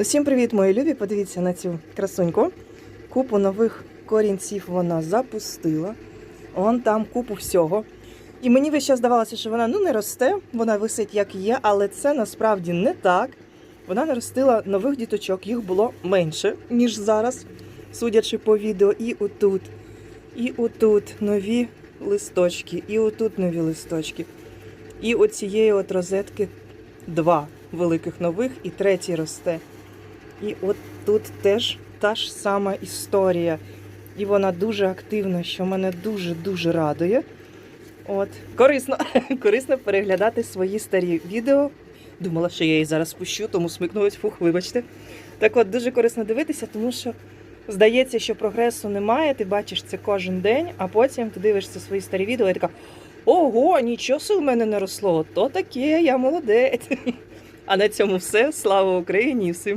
Усім привіт, мої любі! Подивіться на цю красуньку. Купу нових корінців вона запустила. Вон там купу всього. І мені весь час здавалося, що вона ну не росте, вона висить як є, але це насправді не так. Вона наростила нових діточок, їх було менше, ніж зараз, судячи по відео. І отут, і отут нові листочки, і отут нові листочки. І оцієї от розетки два великих нових, і третій росте. І от тут теж та ж сама історія. І вона дуже активна, що мене дуже-дуже радує. От, корисно, корисно переглядати свої старі відео. Думала, що я її зараз пущу, тому смикнулась, фух, вибачте. Так от, дуже корисно дивитися, тому що здається, що прогресу немає, ти бачиш це кожен день, а потім ти дивишся свої старі відео і така: ого, нічого в мене не росло, то таке, я молодець. А на цьому все. Слава Україні і всім